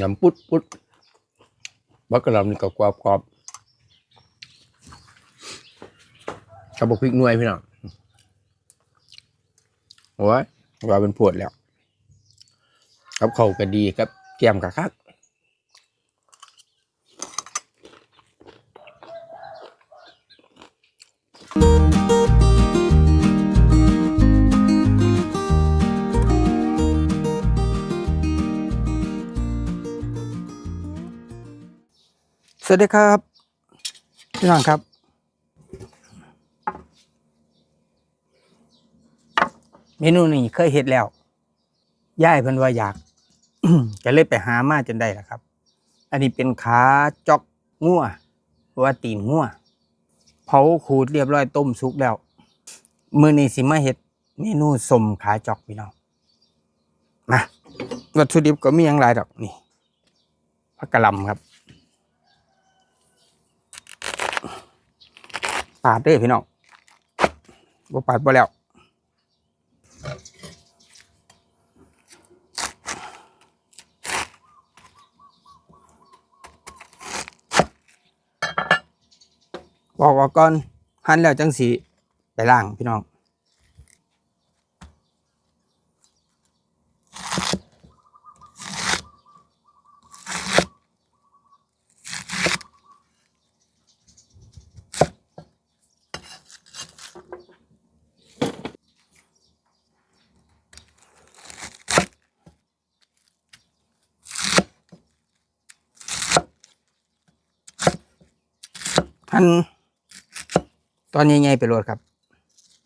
น้ำปุ๊ดปุ๊ดบักกะหล่ำนี่ก็กรอบกรอบกระบอกพริกหน่วยพี่น้องโอ้ยว่าเป็นปวดแล้วกับเขาก็ดีกับแกมกะคัก วัสดีครับพี่น้องครับ เมนูนี้เคยเห็ดแล้วย่ายเพิ่นว่าอยากก็เลยไปหามาจนได้ละครับ อันนี้เป็นขาจอกงัวว่าตีนงัวเผาขูดเรียบร้อยต้มสุกแล้ว มือนี้สิมาเฮ็ดเมนูสมขาจอกพี่น้องมาวัตถุดิบก็มีอย่างหลายดอกนี่ผักกะหล่ำครับ ปาดเด้พี่น้องบ่ปาดบ่แล้วบอกว่าก่อนหั่นแล้วจังสีไปล่างพี่น้อง หันตอนใหญ่ๆไปโลดครับ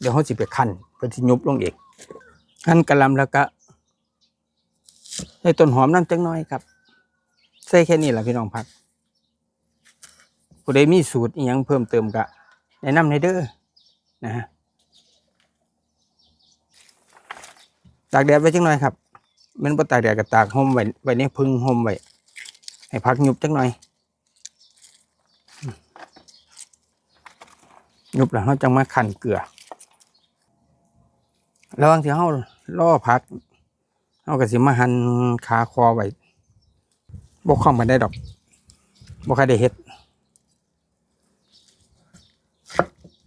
เดี๋ยวเขาสิไปคั่นเพื่อที่ยุบลงเองหั่นกระลำแล้วก็ใส่ต้นหอมน้ำจังน้อยครับ ใส่แค่นี้แหละพี่น้องพักผู้ใดมีสูตรอีหยังเพิ่มเติมก็แนะนำในเด้อนะฮะตากแดดไว้จังหน่อยครับมันบ่ตากแดดก็ตากห่มไว้ไว้ในพึ่งห่มไว้ให้พักยุบจังหน่อย ยุบแล้วเราจังมาขันเกลือระหว่างที่เขาล่อพักเขาก็สิมาหั่นขาคอไว้บกข้องมันได้ดอกบกใครได้เฮ็ด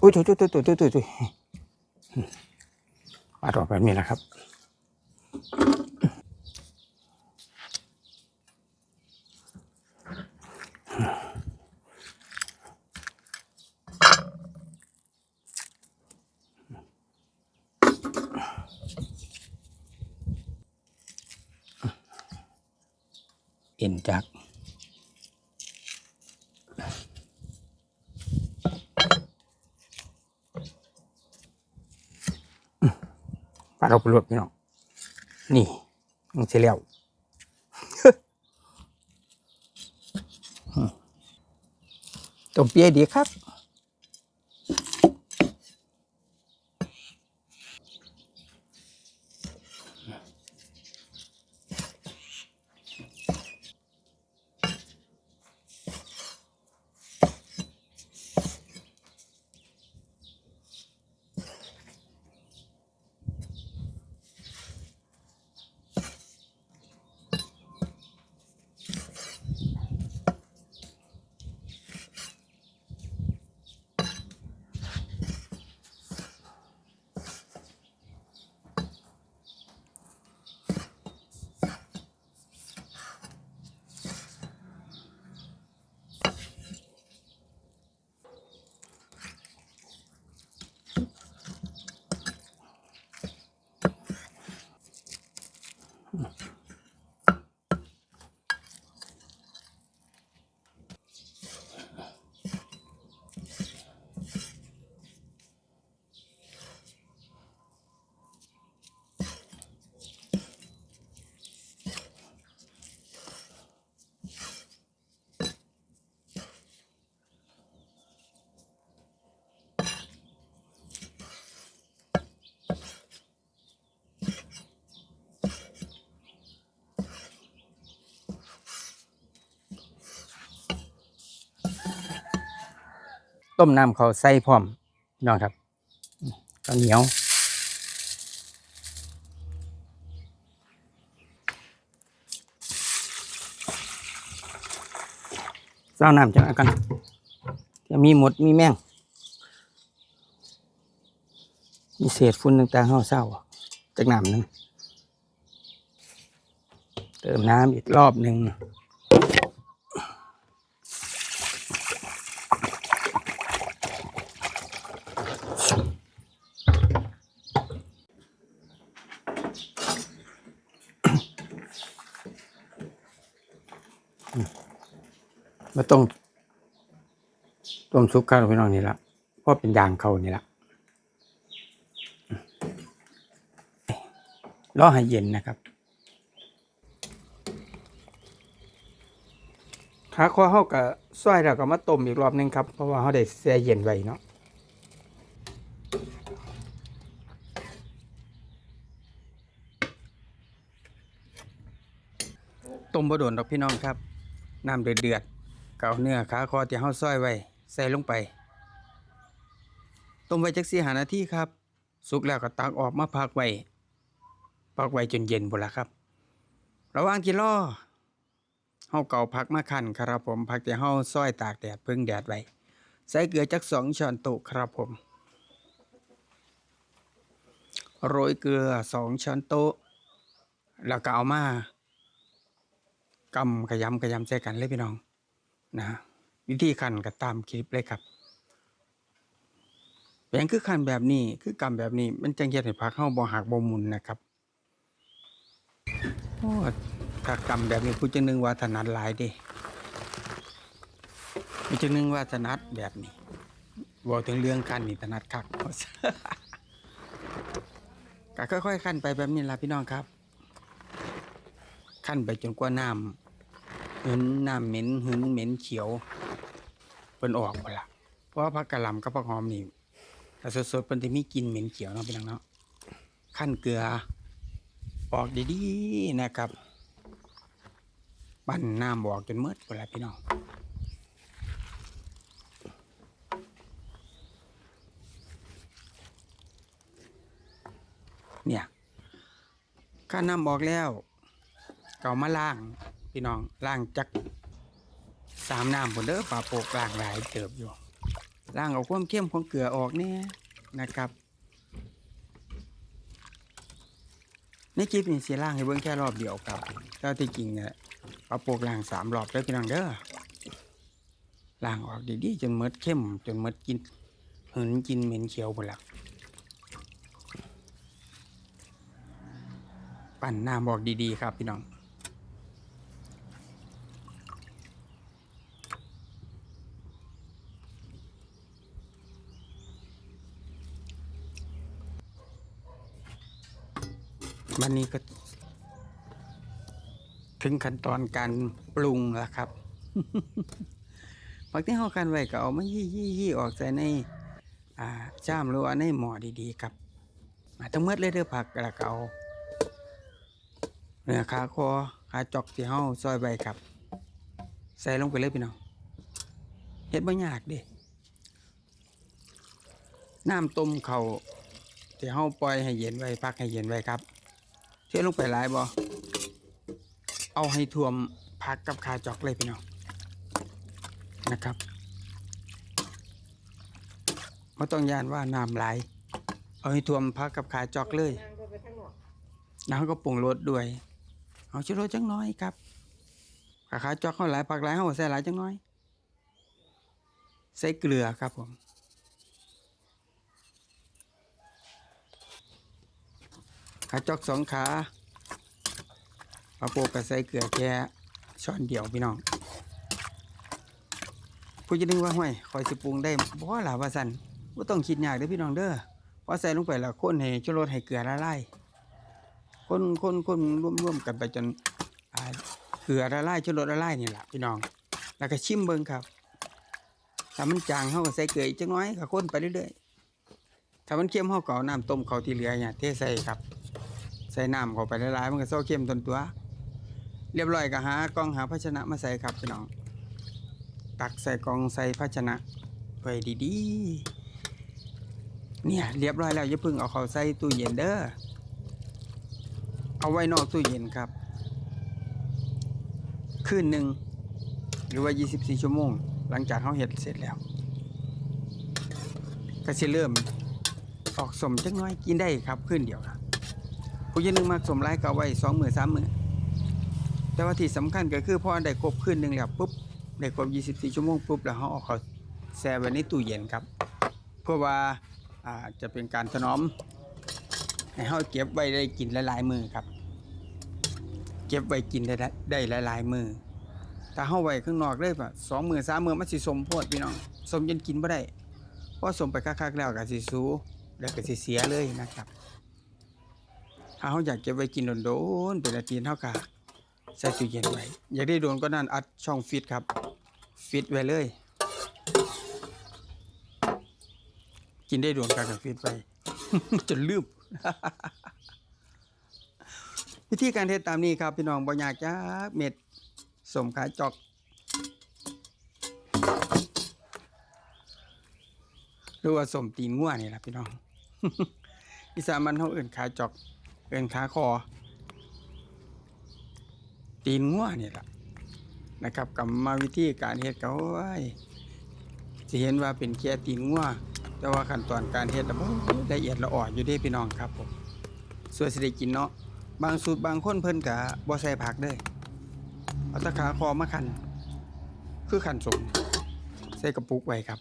อุ้ยตุยตุยตุยตุยตุยตุยตุยปาดออกแบบนี้นะครับ เอ็นจักปาเราไปรวดพี่น้องนี่มันเสียแล้วต้มเปี๊ยดีครับ ต้มน้ำเขาใส่พร้อมน้องครับข้าวเหนียวเศร้าน้ำจังอันกันจะมีหมดมีแมงมีเศษฝุ่นต่างๆเฮาเศร้าจากน้ำหนึงเติมน้ำอีกรอบหนึ่ง มาต้องต้มซุปข้าวพี่น้องนี่ละเพราะเป็นยางเขานี่ละรอให้เย็นนะครับขาคอเขากับซอยแล้วก็มาต้มอีกรอบนึงครับ เพราะว่าเขาได้แช่เย็นไว้เนาะต้มบะโดนดอกพี่น้องครับ น้ำเดือด เกาเนื้อขาคอที่เฮาซอยไว้ใส่ลงไป ต้มไว้จักสี่หานาทีครับ สุกแล้วก็ตักออกมาพักไว้พักไว้จนเย็นบุละครับ ระหว่างที่รอเฮาเก่าพักมาคั่นครับผมพักที่เฮาซอยตากแดดพึ่งแดดไว้ใส่เกลือจักสองช้อนโต๊ะครับผมโรยเกลือสองช้อนโต๊ะ แล้วก็เอามากำขยำขยำใส่กันเลยพี่น้อง นะวิธีขันก็ตามคลิปเลยครับแปลงคือขันแบบนี้คือกำแบบนี้ มันจังเฮ็ดให้ผักเข้าบ่หักบ่มุนนะครับโอ้ถ้ากำแบบนี้ผู้จังนึงว่าถนัดหลายด้ผู้จังนึงว่าถนัดแบบนี้บอกถึงเรื่องขันนี่ถนัดคักก็ค่อยๆขันไปแบบนี้ล่ะพี่น้องครับ ขั้นไปจนกว่าน้ำ หืนน้ำเหม็นหืนเหม็นเขียวเป็นออกหมดละเพราะว่าผักกะหล่ำกับผักหอมนี่ถ้าสดๆเป็นจะมีกลิ่นเหม็นเขียวเนาะพี่น้องเนาะขั้นเกลือออกดีๆนะครับปั้นน้ำบอกจนเมืดหมดละพี่น้องเนี่ยข้าน้ำบอกแล้ว เก่ามาล่าง พี่น้องล่างจักสามน้ำผลเด้อปลาโปกล่างหลายเติบอยู่ล่างเอาความเข้มของเกลือออกเนี่ยนะครับในคลิปนี้สีล่างให้เบิ่งแค่รอบเดียวครับแต่ที่จริงเนี่ยปลาโปกล่างสามรอบเด้อพี่น้องเด้อล่างออกดีๆจนเมดเข้ม จนเมดกินหืนกินเหม็นเขียวหมดละปั่นน้ำบอกดีๆ ครับพี่น้อง วันนี้ก็ ถึงขั้นตอนการปรุงแล้วครับผักที่ห่อกันไว้ก็เอามายี่ยี่ยี่ออกใส่ใน อ่าจ้ามหรือว่าในหม้อดีๆครับมาทั้งหมดเลยเด้อผักแล้วก็เอาเนื้อขาคอขาจอกที่เฮาซอยใบครับ ใส่ลงไปเลยพี่น้องเฮ็ดบ่ยากเด้น้ำต้มเขาที่เฮาปล่อยให้เย็นไว้พักให้เย็นไว้ครับ เทลงไปหลายบ่เอาให้ท่วมผักกับขาจอกเลยพี่น้องนะครับไม่ต้องย่านว่าน้ำไหลเอาให้ท่วมผักกับขาจอกเลยน้ำก็ปรุงรสด้วย เอาชิโรสจังน้อยครับขาขาจอกเขาหลายผักหลายเขาใส่หลายจังน้อย ใส่เกลือครับผม ขาจอกสองขาปลาโปกกระใส่เกลือแค่ช้อนเดียวพี่น้องผู้จะนึกว่าห้วยคอยสิปรุงได้บ่ล่ะว่าสันว่าต้องคิดยากเด้อพี่น้องเด้อพอใส่ลงไปแล้วคนให้ชูรสให้เกลือละลายคนคนคนร่วมร่วมกันไปจนเกลือละลายชูรสละลายนี่แหละพี่น้อง แล้วก็ชิมเบิ่งครับถ้ามันจางเขาก็ใส่เกลืออีกจังน้อยก็คนไปเรื่อยๆถ้ามันเค็มเขาก็เอาน้ำต้มเขาที่เหลือเนี่ยเทใส่ครับ ใส่น้ำเข้าไปละลายๆมันก็เศร้าเค็มตนตัว เรียบร้อยก็หากล้องหาภาชนะมาใส่ครับพี่น้อง ตักใส่กล่องใส่ภาชนะไว้ดีๆ เนี่ยเรียบร้อยแล้วอย่าเพึ่งเอาเขาใส่ตู้เย็นเด้อ เอาไว้นอกตู้เย็นครับ คืนหนึ่งหรือว่า 24 ชั่วโมง หลังจากเขาเฮ็ดเสร็จแล้ว ก็สิเริ่มออกสมจักน้อยกินได้ครับขึ้นเดียวครับ ผู้อยังนึงมากสมหลายก็เอาไว้2มื้อ3มื้อแต่ว่าที่สำคัญก็คือพอได้ครบคืนหนึ่งแล้วปุ๊บได้ครบ24ชั่วโมงปุ๊บแล้วเขาเอาเขาแช่ไว้ในตู้เย็นครับ เพื่อว่าจะเป็นการถนอมให้เฮาเก็บไว้ได้กินหลายๆมือครับ เก็บไว้กินได้ได้หลายๆมือถ้าเฮาไว้ข้างนอกเลยแบบ2มื้อ3มื้อมันสิสมโพดพี่น้องสมจนกินบ่ได้เพราะสมไปคักๆแล้วก็สิสูแล้วก็สิเสียเลยนะครับ ถ้าเฮาอยากเก็บไว้กินโดนๆเป็นอาทิตย์เฮาก็ใส่ตู้เย็นไว้ อยากได้โดนก็นั่นอัดช่องฟิตครับ ฟิตไว้เลย กินได้โดนกันกับฟิตไว้จนลืมวิธีการเทศตามนี้ครับ พี่น้องบ่ยากจักเม็ดสมขาจอก หรือว่าสมตีนงัวนี่แหละพี่น้องอีสานมันเขาเอื่นขาจอก เอื่นขาคอ ตีนงัวนี่แหละนะครับกรรมวิธีการเฮ็ดเขาจะเห็นว่าเป็นแค่ตีนงัวแต่ว่าขั้นตอนการเฮ็ดน่ะบ่ละเอียดละอ่อนอยู่ด้พี่น้องครับผมส่วนสิได้กินเนาะบางสูตรบางคนเพิ่นก็บ่ใส่ผักเด้อเอาตะขาคอมาคันคือคันสมใส่กระปุกไว้ครับ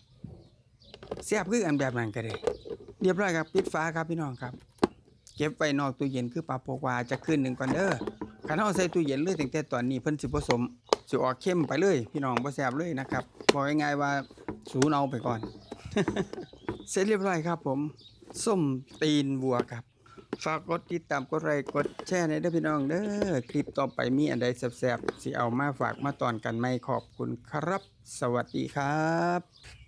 เสียบคืออันแบบนั้นก็ได้เรียบร้อยครับปิดฝาครับพี่น้องครับ เก็บไว้นอกตู้เย็นคือปลาโปกวาจะขึ้นหนึ่งก่อนเด้อคันเฮาใส่ตู้เย็นเลยตั้งแต่ตอนนี้เพิ่นสิผสมสิออกเข้มไปเลย พี่น้องบ่แซ่บเลยนะครับบอกง่ายๆว่าสูนเอาไปก่อน เสร็จเรียบร้อยครับ ผมส้มตีนวัวครับฝากกดติดตามกดไลค์กดแชร์ในเด้อพี่น้องเด้อคลิปต่อไปมีอันใดแซ่บๆสิเอามาฝากมาตอนกันไหมขอบคุณครับ สวัสดีครับ